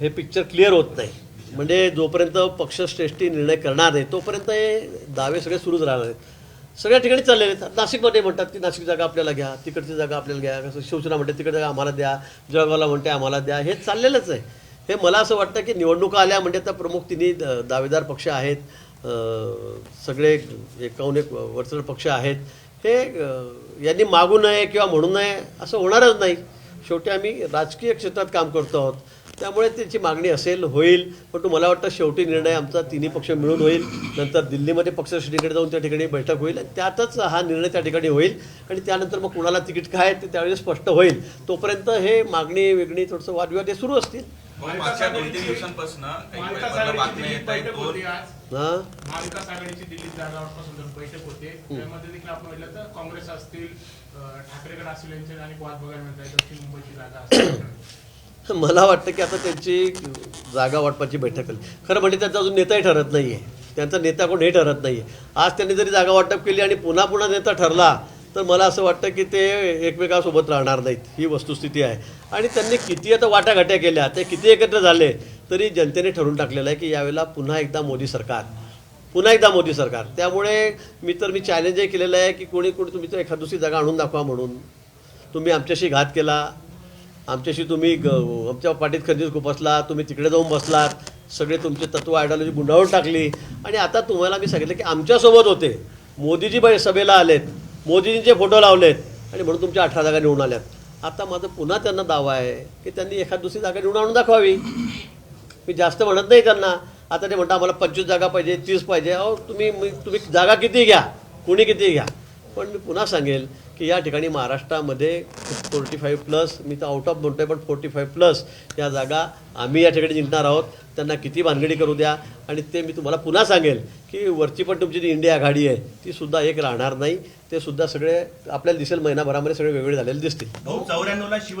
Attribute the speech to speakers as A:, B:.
A: हे picture clear होत नाही. म्हणजे जोपर्यंत पक्षश्रेष्ठी निर्णय करणार नाही तोपर्यंत हे दावे सगळे सुरूच राहणार आहेत. सगळ्या ठिकाणी चाललेले आहेत. नाशिकमध्ये म्हणतात की नाशिक जागा आपल्याला घ्या तिकडची जागा आपल्याला घ्या कसं शिवसेना म्हणते तिकडे जागा आम्हाला द्या जळगावला म्हणते आम्हाला द्या. हे चाललेलंच आहे. हे मला असं वाटतं की निवडणुका आल्या म्हणजे आता प्रमुख तिन्ही द- दावेदार पक्ष आहेत. सगळे एकाहून एक वरचढ पक्ष आहेत. हे यांनी मागू नये किंवा म्हणू नये असं होणारच नाही. शेवटी आम्ही राजकीय क्षेत्रात काम करतो आहोत. त्यामुळे त्याची मागणी असेल होईल. पण मला वाटतं शेवटी निर्णय आमचा तिन्ही पक्ष मिळून होईल. नंतर दिल्लीमध्ये पक्षश्रेणीकडे जाऊन त्या ठिकाणी बैठक होईल आणि त्यातच हा निर्णय त्या ठिकाणी होईल. आणि त्यानंतर मग कुणाला तिकीट काय आहे ते त्यावेळी स्पष्ट होईल. तोपर्यंत हे मागणी वेगळी थोडंसं वादविवाद हे सुरू असतील.
B: मागच्या दोन तीन दिवसांपासून काही
C: महाविकास
B: वेळा बातम्या
C: आघाडीची
B: येत आहेत
C: बैठक
B: दोन
C: होती आज. महाविकास आघाडीची दिल्लीत जागावाटपासून बैठक होते त्यामध्ये देखील आपण पाहिलं तर काँग्रेस असतील अं, ठाकरे गट असतील यांचे अनेक वाद बघायला मिळत आहेत दक्षिण मुंबईची जागा असेल
A: मला वाटतं की आता त्यांची जागा वाटपाची बैठक झाली. खरं म्हणजे त्यांचा अजून नेताही ठरत नाही आहे त्यांचा नेता कोण हे ठरत नाही आहे आज त्यांनी जरी जागा वाटप केली आणि पुन्हा पुन्हा नेता ठरला तर मला असं वाटतं की ते एकमेकासोबत राहणार नाहीत. ही वस्तुस्थिती आहे. आणि त्यांनी किती आता वाटाघाट्या केल्या ते किती एकत्र झाले तरी जनतेने ठरवून टाकलेलं आहे की यावेळेला पुन्हा एकदा मोदी सरकार. पुन्हा एकदा मोदी सरकार. त्यामुळे मी तर मी चॅलेंजही केलेलं आहे की कोणी कोणी तुम्ही तर एखाद दुसरी जागा आणून दाखवा म्हणून. तुम्ही आमच्याशी घात केला आमच्याशी तुम्ही ग आमच्या पाठीत खूप खुपसला तुम्ही तिकडे जाऊन बसलात सगळे तुमचे तत्व आयडिओलॉजी गुंडाळून टाकली. आणि आता तुम्हाला मी सांगितलं की आमच्यासोबत होते. मोदीजी बाई सभेला आलेत मोदीजींचे फोटो लावलेत आणि म्हणून तुमच्या अठरा जागा निवडून आल्यात. आता माझं पुन्हा त्यांना दावा आहे की त्यांनी एखाद दुसरी जागा निवडून आणून दाखवावी. मी जास्त म्हणत नाही त्यांना. आता ते म्हणता आम्हाला पंचवीस जागा पाहिजे तीस पाहिजे. अहो तुम्ही मी- तुम्ही जागा किती घ्या? कुणी किती घ्या? पण मी पुन्हा सांगेल की या ठिकाणी महाराष्ट्रामध्ये फोर्टी फाईव्ह प्लस मी तर आउट ऑफ म्हणतोय पण फोर्टी फाईव्ह प्लस या जागा आम्ही या ठिकाणी जिंकणार आहोत. त्यांना किती भानगडी करू द्या. आणि ते मी तुम्हाला पुन्हा सांगेल की वरची पण तुमची जी इंडिया आघाडी आहे ती सुद्धा एक राहणार नाही. ते सुद्धा सगळे आपल्याला दिसेल महिनाभरामध्ये सगळे वेगळे झालेले दिसतील.
D: भाऊ चौऱ्याण्णवला शिव